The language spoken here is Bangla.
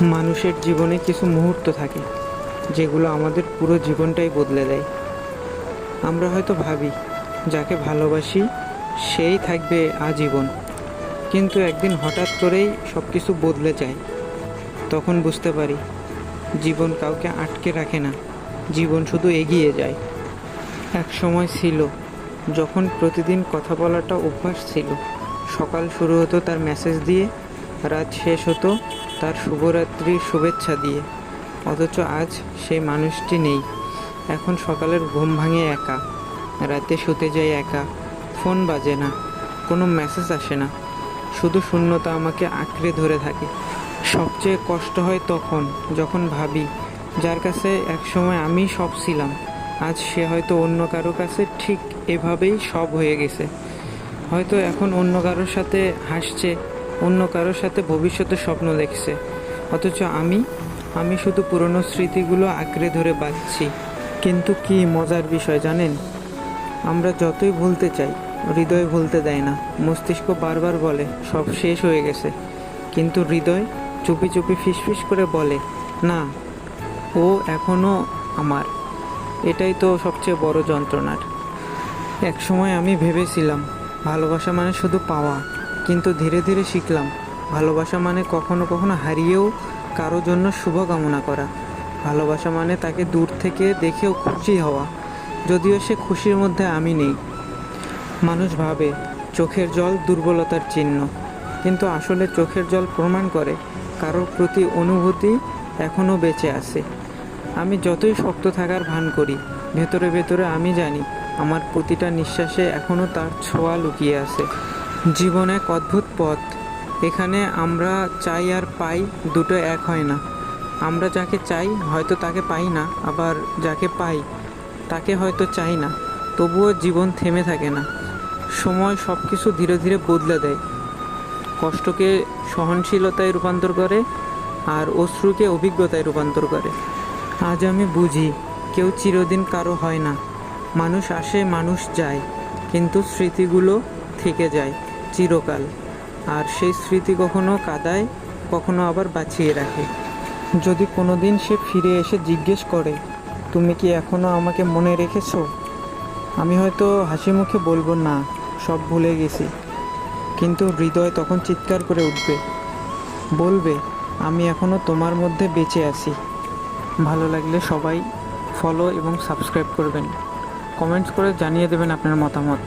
মানুষের জীবনে কিছু মুহূর্ত থাকে, যেগুলো আমাদের পুরো জীবনটাই বদলে দেয়। আমরা হয়তো ভাবি, যাকে ভালোবাসি, সেই থাকবে আজীবন। কিন্তু একদিন হঠাৎ করেই সব কিছু বদলে যায়। তখন বুঝতে পারি, জীবন কাউকে আটকে রাখে না, জীবন শুধু এগিয়ে যায়। এক সময় ছিল, যখন প্রতিদিন কথা বলাটা অভ্যাস ছিল। সকাল শুরু হতো তার মেসেজ দিয়ে, রাত শেষ হতো তার শুভরাত্রির শুভেচ্ছা দিয়ে। অথচ আজ সেই মানুষটি নেই। এখন সকালের ঘুম ভাঙে একা। রাতে শুতে যাই একা। ফোন বাজে না। কোনো মেসেজ আসে না। শুধু শূন্যতা আমাকে আঁকড়ে ধরে থাকে। সবচেয়ে কষ্ট হয় তখন, যখন ভাবি, যার কাছে একসময় আমি সব ছিলাম, আজ সে হয়তো অন্য কারও কাছে ঠিক এভাবেই সব হয়ে গেছে। হয়তো এখন অন্য কারোর সাথে হাসছে অন্য কারোর সাথে ভবিষ্যতে স্বপ্ন দেখছে। অথচ আমি আমি শুধু পুরনো স্মৃতিগুলো আঁকড়ে ধরে বাঁচছি কিন্তু কি মজার বিষয় জানেন? আমরা যতই ভুলতে চাই, হৃদয় ভুলতে দেয় না। মস্তিষ্ক বারবার বলে, সব শেষ হয়ে গেছে। কিন্তু হৃদয় চুপি চুপি ফিসফিস করে বলে, না, ও এখনও আমার। এটাই তো সবচেয়ে বড় যন্ত্রণার। এক সময় আমি ভেবেছিলাম, ভালোবাসা মানে শুধু পাওয়া। কিন্তু ধীরে ধীরে শিখলাম, ভালোবাসা মানে কখনো কখনো হারিয়েও কারও জন্য শুভকামনা করা। ভালোবাসা মানে তাকে দূর থেকে দেখেও খুশি হওয়া, যদিও সে খুশির মধ্যে আমি নেই। মানুষ ভাবে, চোখের জল দুর্বলতার চিহ্ন, কিন্তু আসলে চোখের জল প্রমাণ করে, কারোর প্রতি অনুভূতি এখনও বেঁচে আছে। আমি যতই শক্ত থাকার ভান করি, ভেতরে ভেতরে আমি জানি, আমার প্রতিটা নিঃশ্বাসে এখনও তার ছোঁয়া লুকিয়ে আছে। জীবন এক অদ্ভুত পথ। এখানে আমরা চাই আর পাই, দুটো এক হয় না। আমরা যাকে চাই, হয়তো তাকে পাই না, আবার যাকে পাই, তাকে হয়তো চাই না। তবুও জীবন থেমে থাকে না। সময় সব কিছু ধীরে ধীরে বদলে দেয়। কষ্টকে সহনশীলতায় রূপান্তর করে, আর অশ্রুকে অভিজ্ঞতায় রূপান্তর করে। আজ আমি বুঝি, কেউ চিরদিন কারও হয় না। মানুষ আসে, মানুষ যায়, কিন্তু স্মৃতিগুলো থেকে যায়। চিরকাল। আর সেই স্মৃতি কখনো কাদায়, কখনো আবার বাঁচিয়ে রাখে। যদি কোনো দিন সে ফিরে এসে জিজ্ঞেস করে, তুমি কি এখনও আমাকে মনে রেখেছো? আমি হয়তো হাসি মুখে বলব, না, সব ভুলে গেছি। কিন্তু হৃদয় তখন চিৎকার করে উঠবে। বলবে, আমি এখনও তোমার মধ্যে বেঁচে আছি। ভালো লাগলে সবাই ফলো এবং সাবস্ক্রাইব করবেন। কমেন্টস করে জানিয়ে দেবেন আপনার মতামত।